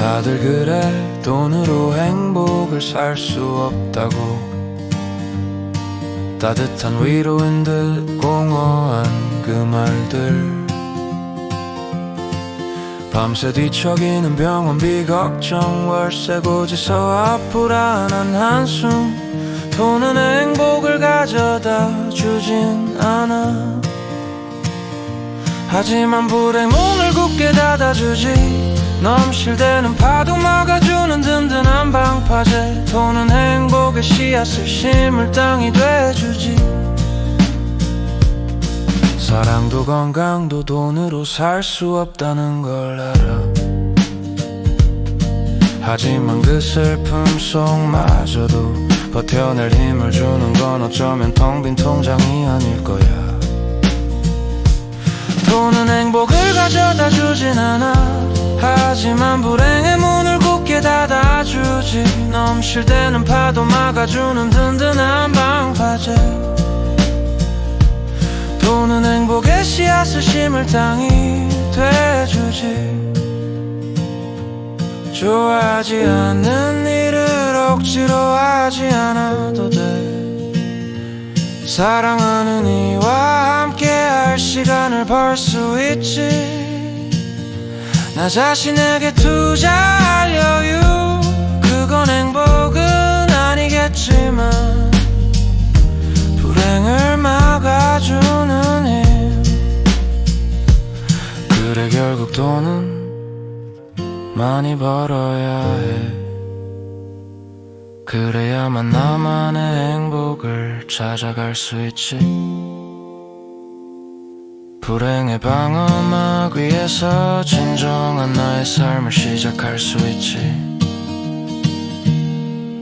다들 그래 돈으로 행복을 살 수 없다고. 따뜻한 위로인 듯 공허한 그 말들. 밤새 뒤척이는 병원비 걱정 월세 고지서 앞 불안한 한숨. 돈은 행복을 가져다 주진 않아. 하지만 불행 문을 굳게 닫아주지 넘실대는 파도 막아주는 든든한 방파제. 돈은 행복의 씨앗을 심을 땅이 돼주지. 사랑도 건강도 돈으로 살 수 없다는 걸 알아. 하지만 그 슬픔 속마저도 버텨낼 힘을 주는 건 어쩌면 텅 빈 통장이 아닐 거야. 돈은 행복을 가져다 주진 않아 하지만 불행의 문을 굳게 닫아주지. 넘실대는 파도 막아주는 든든한 방파제. 돈은 행복의 씨앗을 심을 땅이 돼주지. 좋아하지 않는 일을 억지로 하지 않아도 돼. 사랑하는 이와 함께 할 시간을 벌 수 있지 나 자신에게 투자할 여유 그건 행복은 아니겠지만 불행을 막아주는 힘 그래 결국 돈은 많이 벌어야 해. 그래야만 나만의 행복을 찾아갈 수 있지. 불행의 방어 막 위에서 진정한 나의 삶을 시작할 수 있지.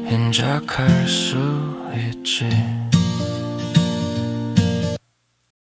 인작할 수 있지